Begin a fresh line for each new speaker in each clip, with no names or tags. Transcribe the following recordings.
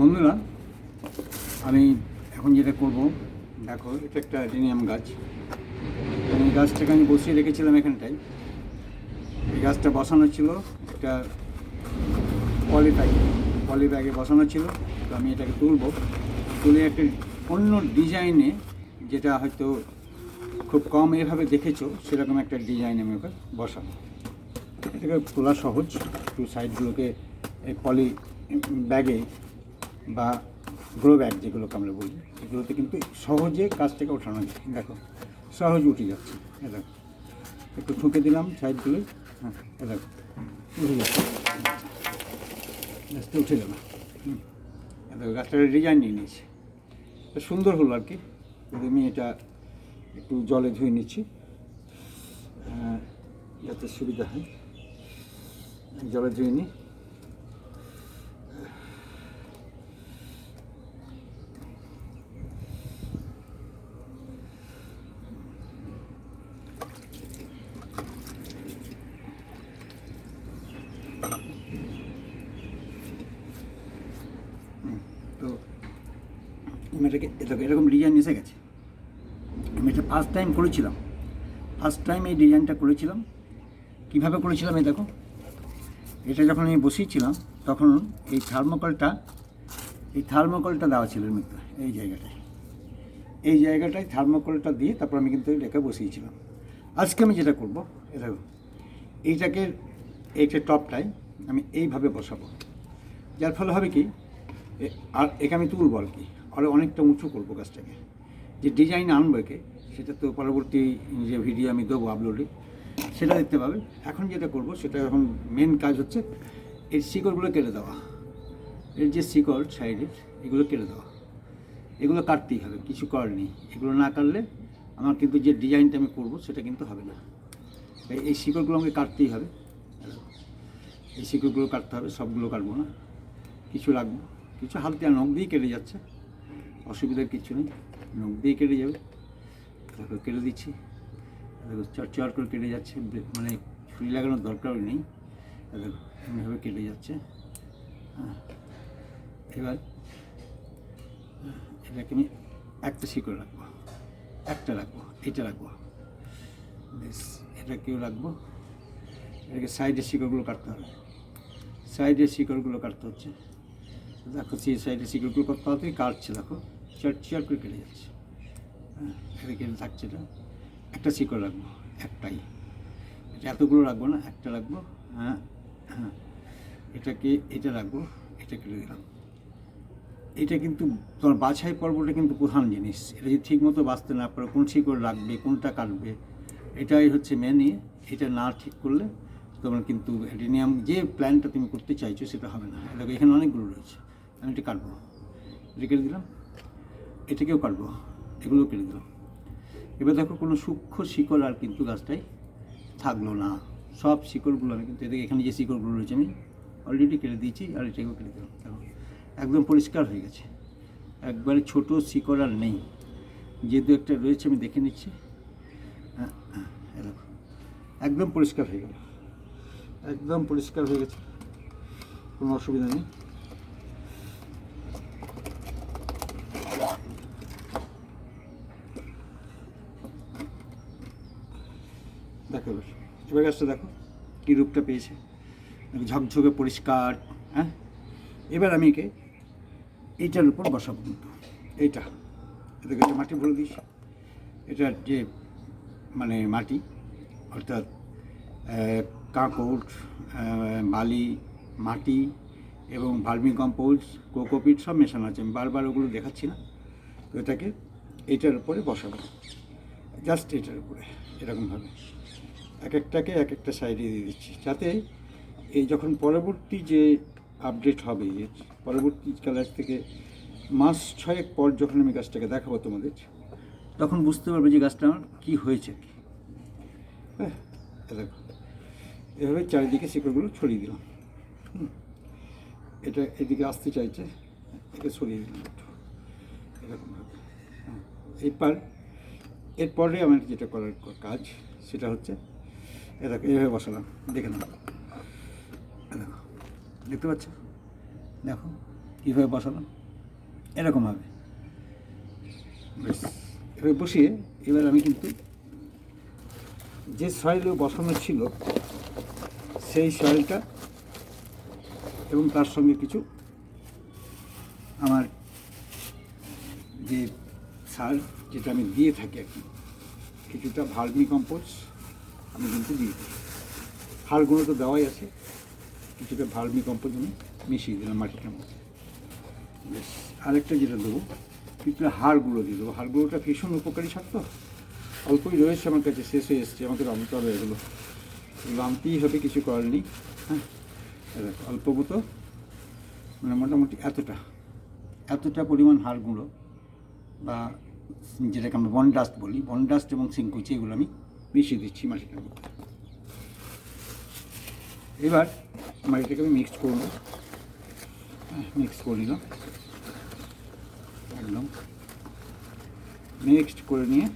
বন্ধুরা, আমি এখন যেটা করব, দেখো, এটা একটা অ্যাডিনিয়াম গাছ। এই গাছটাকে আমি বসিয়ে রেখেছিলাম এখানটায়। এই গাছটা বসানো ছিল একটা পলি ব্যাগে পলি ব্যাগে বসানো ছিল। তো আমি এটাকে তুলব। তুলে একটা অন্য ডিজাইনে, যেটা হয়তো খুব কম এভাবে দেখেছ, সেরকম একটা ডিজাইন আমি ওকে বসাবো। এটাকে তোলা সহজ, একটু সাইডগুলোকে এই পলি ব্যাগে বা গ্রো ব্যাগ যেগুলোকে আমরা বলি, এগুলোতে কিন্তু সহজে কাজটাকে ওঠানো যায়। দেখো, সহজ উঠে যাচ্ছে। দেখো, একটু ঠুকে দিলাম সাইডগুলো হ্যাঁ দেখো, উঠে যাচ্ছে। গাছটা উঠে গেল। দেখো গাছটার ডিজাইন নিয়ে নিয়েছে। সুন্দর হলো আর কি। আমি এটা একটু জলে ধুয়ে নিচ্ছি। যাতে সুবিধা হয়। জলে ধুয়ে নিই তো আমি এটাকে এরকম ডিজাইন এসে গেছে। আমি এটা ফার্স্ট টাইম করেছিলাম। ফার্স্ট টাইম এই ডিজাইনটা করেছিলাম। কীভাবে করেছিলাম এই দেখো? এটা যখন আমি বসিয়েছিলাম, তখন এই থার্মোকলটা এই থার্মোকলটা দেওয়া ছিল মধ্যে, এই জায়গাটায়। এই জায়গাটায় থার্মোকলটা দিয়ে তারপর আমি কিন্তু এটাকে বসিয়েছিলাম। আজকে আমি যেটা করব এটা এইটাকে, এইটা টপটায় আমি এইভাবে বসাবো। যার ফলে হবে কি আর একে আমি তুলবো আর কি। আরও অনেকটা উঁচু করব গাছটাকে। যে ডিজাইন আনব একে, সেটা তো পরবর্তী যে ভিডিও আমি দেবো আপলোডে সেটা দেখতে পাবে এখন যেটা করব, সেটা এখন মেন কাজ হচ্ছে এর শিকড়গুলো কেটে দেওয়া। এর যে শিকড় সাইডের এগুলো কেটে দেওয়া। এগুলো কাটতেই হবে, কিছু করার নেই। এগুলো না কাটলে আমার কিন্তু যে ডিজাইনটা আমি করব, সেটা কিন্তু হবে না। তাই এই শিকড়গুলো আমাকে কাটতেই হবে। এই শিকড়গুলো কাটতে হবে, সবগুলো কাটবো না। কিছু রাখব কিছু হালকা নখ দিয়ে কেটে যাচ্ছে। অসুবিধার কিছু নেই। নখ দিয়ে কেটে যাবে। দেখো কেটে দিচ্ছি। দেখো, চট করে কেটে যাচ্ছে। মানে ছুরি লাগানোর দরকারই নেই। দেখো, এভাবে কেটে যাচ্ছে। হ্যাঁ। এবার, এটাকে আমি একটা শিকড় রাখব। একটা রাখব। এটা রাখব। বেশ এটা এটাকেও রাখব। এটাকে সাইডের শিকড়গুলো কাটতে হবে। সাইডের শিকড়গুলো কাটতে হচ্ছে। দেখো, সেই সাইডের শিকড়গুলো করতে হতে কাটছে, দেখো। চার করে কেটে যাচ্ছে। হ্যাঁ এটা কেটে থাকছে এটা একটা শিকড় রাখব, একটাই। এটা এতগুলো রাখব না, একটা রাখব হ্যাঁ হ্যাঁ। এটাকে, এটা রাখব, এটা কেটে দিলাম। এটা কিন্তু তোমার বাছাই পর্বটা কিন্তু প্রধান জিনিস। এটা যদি ঠিক মতো বাঁচতে না পারো, কোন শিকড় রাখবে, কোনটা কাটবে, এটাই হচ্ছে মেনে এটা না ঠিক করলে তোমার কিন্তু অ্যাডিনিয়াম, যে প্ল্যানটা তুমি করতে চাইছো সেটা হবে না। এখানে অনেকগুলো রয়েছে। আমি এটা কাটবো। এটা কেটে দিলাম। এটাকেও কাটবো এগুলো কেটে দিলাম। এবার দেখো কোনো সূক্ষ্ম শিকড় আর কিন্তু গাছটাই থাকল না। সব শিকড়গুলো আমি কিন্তু এদিকে এখানে যে শিকড়গুলো রয়েছে আমি অলরেডি কেটে দিয়েছি আর এটাকেও কেটে দিলাম। দেখো একদম পরিষ্কার হয়ে গেছে। একবারে ছোট শিকড় আর নেই। যে দু একটা রয়েছে আমি দেখে নিচ্ছি। হ্যাঁ হ্যাঁ, দেখো একদম পরিষ্কার হয়ে গেল। একদম পরিষ্কার হয়ে গেছে। কোনো অসুবিধা নেই দেখো এবার এবার গাছটা দেখো, কী রূপটা পেয়েছে। ঝকঝকে পরিষ্কার হ্যাঁ? এবার আমি একে এইটার উপর বসাবো কিন্তু। এইটা এটাকে একটা মাটি ভরে দিয়েছি এটার যে মানে মাটি, অর্থাৎ কাঁকড় বালি, মাটি এবং ভার্মি কম্পোজ কোকোপিট সব মেশানো আছে। আমি বারবার ওগুলো দেখাচ্ছি না। তো এটাকে এটার উপরে বসাবো। জাস্ট এটার উপরে এরকমভাবে এক একটাকে এক একটা সাইডে দিয়ে দিচ্ছি। যাতে এই যখন পরবর্তী যে আপডেট হবে পরবর্তী কালার থেকে মাস ছয়েক পর যখন আমি গাছটাকে দেখাবো তোমাদের, তখন বুঝতে পারবে যে গাছটা আমার কী হয়েছে। কি হ্যাঁ দেখো, এভাবে চারিদিকে শিকড়গুলো ছড়িয়ে দিলাম। এটা এদিকে আসতে চাইছে এটা সরিয়ে দিলাম এরকমভাবে হ্যাঁ এরপর, এরপরে আমার যেটা করার কাজ, সেটা হচ্ছে এ দেখো এইভাবে বসালাম, দেখে নাও। দেখো, দেখতে পাচ্ছ? দেখো, কীভাবে বসালাম? এরকমভাবে বেশ এবার বসিয়ে এবার আমি কিন্তু যে সয়েলে বসানো ছিল, সেই সয়েলটা এবং তার সঙ্গে কিছু আমার যে সার যেটা আমি দিয়ে থাকি আর কি, কিছুটা ভার্মি কম্পোস্ট আমি কিন্তু দিয়ে দিই হাড়গুলো তো দেওয়াই আছে, কিছুটা ভার্মি কম্পোস্ট আমি মিশিয়ে দিলাম মাটিটার মধ্যে। বেশ, আরেকটা যেটা দেবো কিছুটা হাড়গুলো দিয়ে দেবো। হাড়গুলোটা ভীষণ উপকারী সার তো। অল্পই রয়েছে আমার কাছে, শেষ হয়ে এসছে, আমাকে আনতে হবে এগুলো। আনতেই হবে, কিছু করার নেই হ্যাঁ? অল্প মতো মানে মোটামুটি এতটা এতটা পরিমাণ হাড় গুঁড়ো, বা যেটাকে আমরা বনডাস্ট বলি, বনডাস্ট এবং সিংকুচি, এগুলো আমি মিশিয়ে দিচ্ছি মাটিটার মধ্যে এবার মাটিটাকে আমি মিক্স করব। মিক্স করে নিলাম। একদম। মিক্সড করে নিয়ে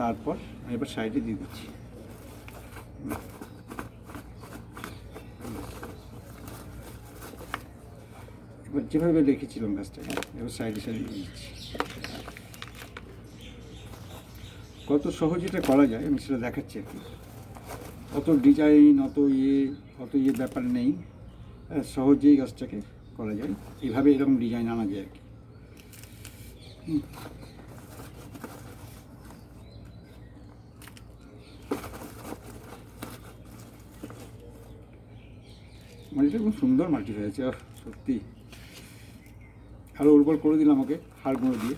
তারপর এবার সাইডে দিয়ে দিচ্ছি। এবার যেভাবে রেখেছিলাম গাছটাকে, এবার সাইডে সাইডে দিয়ে দিচ্ছি। কত সহজ এটা করা যায়, আমি সেটা দেখাচ্ছি আর কি অত ডিজাইন অত ইয়ে অত ইয়ে ব্যাপার নেই। সহজেই গাছটাকে করা যায়। এইভাবে এরকম ডিজাইন আনা যায় আর কি। মাটিটা খুব সুন্দর মাটি হয়েছে সত্যি। আরও উর্বর করে দিলাম আমাকে হাড় গুঁড়ো দিয়ে।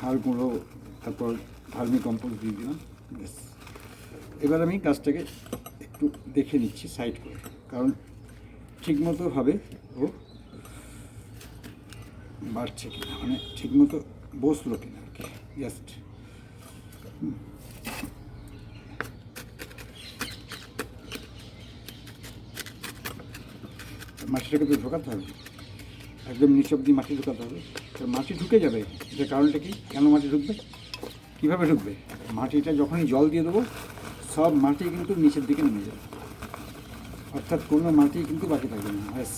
হাড় গুঁড়ো তারপর ভার্মি কম্পোস্ট দিয়ে দিলাম, ব্যাস। এবার আমি গাছটাকে একটু দেখে নিচ্ছি, সাইড করে। কারণ ঠিকমতো ভাবে ও বাড়ছে কিনা মানে ঠিকমতো বসল কিনা আর কি জাস্ট মাটিটাকে তো ঢোকাতে হবে, একদম নিচ অব্দি মাটি ঢোকাতে হবে। তো মাটি ঢুকে যাবে, এটার কারণটা কি? কেন মাটি ঢুকবে? কীভাবে ঢুকবে? মাটিটা যখনই জল দিয়ে দেবো, সব মাটি কিন্তু নিচের দিকে নেমে যাবে। অর্থাৎ কোনো মাটি কিন্তু বাকি থাকবে না। ব্যাস,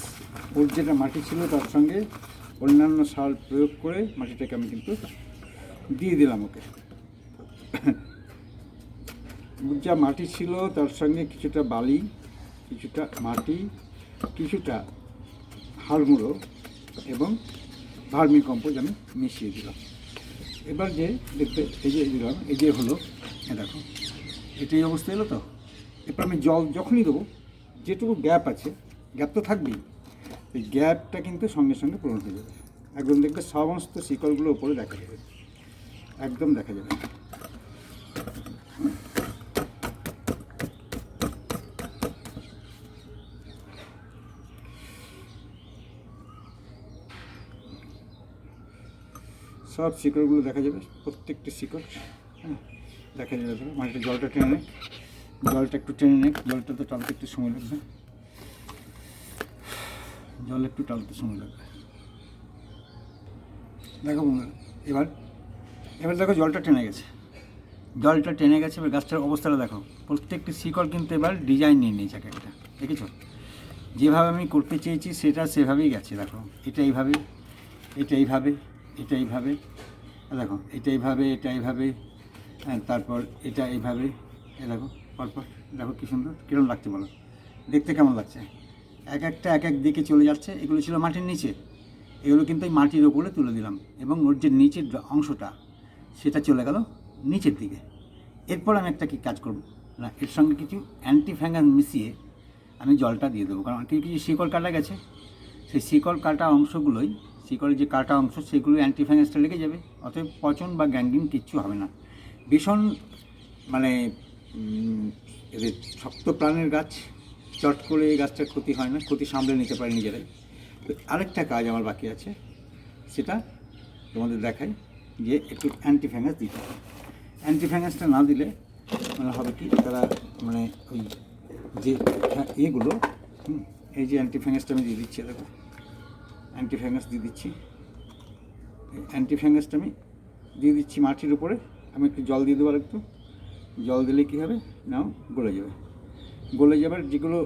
ওর যেটা মাটি ছিল তার সঙ্গে অন্যান্য সার প্রয়োগ করে মাটিটাকে আমি কিন্তু দিয়ে দিলাম ওকে। যা মাটি ছিল তার সঙ্গে কিছুটা বালি, কিছুটা মাটি, কিছুটা হাড়গুঁড়ো এবং ভার্মি কম্পোজ আমি মিশিয়ে দিলাম। এবার যে দেখতে, এই যে দিলাম, এই যে হলো দেখো, এটাই অবস্থা এলো তো? এরপর আমি জল যখনই দেবো, যেটুকু গ্যাপ আছে, গ্যাপ তো থাকবেই, এই গ্যাপটা কিন্তু সঙ্গে সঙ্গে পূরণ হয়ে যাবে। একদম দেখবে সমস্ত শিকড়গুলো উপরে দেখা যাবে, একদম দেখা যাবে সব শিকড়গুলো দেখা যাবে, প্রত্যেকটি শিকড় হ্যাঁ দেখা যাবে। মাটিতে জলটা টেনে নেক জলটা একটু টেনে নেক জলটা তো টালতে একটু সময় লাগবে। জল একটু টালতে সময় লাগবে। দেখো এবার এবার দেখো জলটা টেনে গেছে। জলটা টেনে গেছে, এবার গাছটার অবস্থাটা দেখো। প্রত্যেকটি শিকড় কিন্তু এবার ডিজাইন নিয়ে নিয়েছে এক একটা দেখেছ? যেভাবে আমি করতে চেয়েছি, সেটা সেভাবেই গেছে, দেখো। এটা এইভাবে এটা এইভাবে এটা এইভাবে, দেখো, এটা এইভাবে এটা এইভাবে হ্যাঁ তারপর এটা এইভাবে এ দেখো, পরপর, দেখো কী সুন্দর কীরকম লাগছে বলো? দেখতে কেমন লাগছে? এক একটা এক এক দিকে চলে যাচ্ছে, এগুলো ছিল মাটির নিচে। এগুলো কিন্তু মাটির ওপরে তুলে দিলাম এবং ওর যে নিচের অংশটা, সেটা চলে গেল নিচের দিকে। এরপর আমি একটা কি কাজ করব? না, এর সঙ্গে কিছু অ্যান্টি ফ্যাঙ্গাস মিশিয়ে আমি জলটা দিয়ে দেবো, কারণ কিছু কিছু শিকড় কাটা গেছে। সেই শিকড় কাটা অংশগুলোই শিকড়ের যে কাটা অংশ সেগুলো অ্যান্টিফ্যাঙ্গাসটা লেগে যাবে। অতএব পচন বা গ্যাঙ্গিং কিচ্ছু হবে না। ভীষণ মানে এদের শক্ত প্রাণের গাছ চট করে এই গাছটার ক্ষতি হয় না ক্ষতি সামলে নিতে পারে নিজেরাই। তো আরেকটা কাজ আমার বাকি আছে সেটা তোমাদের দেখাই যে একটু অ্যান্টিফ্যাঙ্গাস দিতে হবে। অ্যান্টিফ্যাঙ্গাসটা না দিলে মানে হবে কি তারা মানে ওই যে হ্যাঁ, এগুলো এই যে অ্যান্টিফ্যাঙ্গাসটা আমি দিয়ে দিচ্ছি দেখো। অ্যান্টিফ্যাঙ্গাস দিয়ে দিচ্ছি। অ্যান্টি ফ্যাঙ্গাসটা আমি দিয়ে দিচ্ছি মাটির উপরে। আমি একটু জল দিয়ে দেবো আর একটু জল দিলে কী হবে? নাও, গলে যাবে। গলে যাবার যেগুলো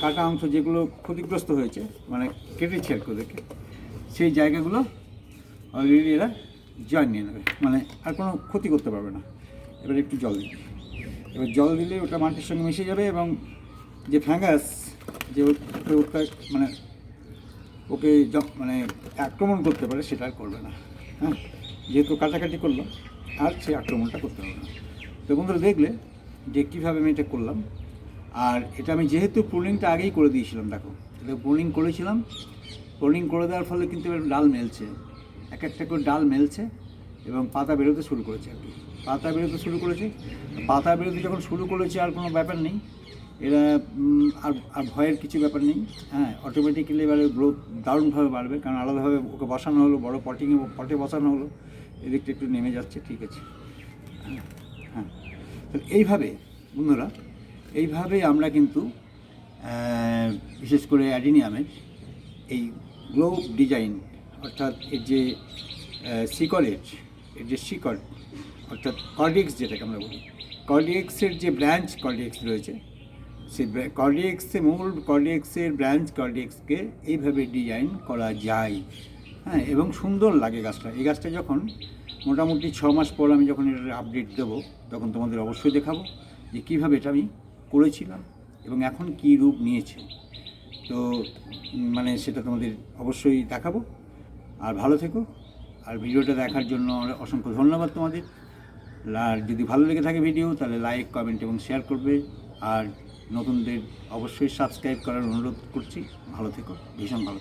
কাটা অংশ যেগুলো ক্ষতিগ্রস্ত হয়েছে মানে কেটেছে আর কি ওদেরকে, সেই জায়গাগুলো অলরেডি এরা জয়েন নিয়ে নেবে। মানে আর কোনো ক্ষতি করতে পারবে না। এবার একটু জল দিবি এবার জল দিলে ওটা মাটির সঙ্গে মিশে যাবে এবং যে ফ্যাঙ্গাস যে ওকে মানে ওকে মানে আক্রমণ করতে পারে, সেটা আর করবে না। হ্যাঁ? যেহেতু কাটাকাটি করলাম আর সে আক্রমণটা করতে পারবে না। তো বন্ধুরা, দেখলে যে কীভাবে আমি এটা করলাম। আর এটা আমি যেহেতু প্রুনিংটা আগেই করে দিয়েছিলাম, দেখো। এটা প্রুনিং করেছিলাম। প্রুনিং করে দেওয়ার ফলে কিন্তু ডাল মেলছে। এক একটা করে ডাল মেলছে এবং পাতা বেরোতে শুরু করেছে আর কি। পাতা বেরোতে শুরু করেছে। পাতা বেরোতে যখন শুরু করেছে, আর কোনো ব্যাপার নেই। এরা আর আর ভয়ের কিছু ব্যাপার নেই। হ্যাঁ অটোমেটিক্যালি এবারে গ্রোথ দারুণভাবে বাড়বে, কারণ আলাদাভাবে ওকে বসানো হলো, বড় পটিংয়ে পটে বসানো হলো, এদিকটা একটু নেমে যাচ্ছে, ঠিক আছে। হ্যাঁ হ্যাঁ। তো এইভাবে, বন্ধুরা, এইভাবে আমরা কিন্তু বিশেষ করে অ্যাডিনিয়ামের এই গ্লো ডিজাইন অর্থাৎ এর যে শিকড়ের, এর যে শিকড়, অর্থাৎ কর্ডিক্স যেটাকে আমরা বলি কর্ডিক্সের যে ব্রাঞ্চ কর্ডিক্স রয়েছে সেই কর্ডিক্সে মূল কর্ডিয়েক্সের ব্রাঞ্চ কর্ডিক্সকে এইভাবে ডিজাইন করা যায়। হ্যাঁ এবং সুন্দর লাগে গাছটা। এই গাছটা যখন মোটামুটি ছ মাস পর আমি যখন এটার আপডেট দেবো, তখন তোমাদের অবশ্যই দেখাবো যে কীভাবে এটা আমি করেছিলাম এবং এখন কী রূপ নিয়েছে। তো মানে সেটা তোমাদের অবশ্যই দেখাবো। আর ভালো থেকো। আর ভিডিওটা দেখার জন্য অসংখ্য ধন্যবাদ তোমাদের। আর যদি ভালো লেগে থাকে ভিডিও, তাহলে লাইক কমেন্ট এবং শেয়ার করবে। আর নতুনদের অবশ্যই সাবস্ক্রাইব করার অনুরোধ করছি। ভালো থেকো ভীষণ ভালো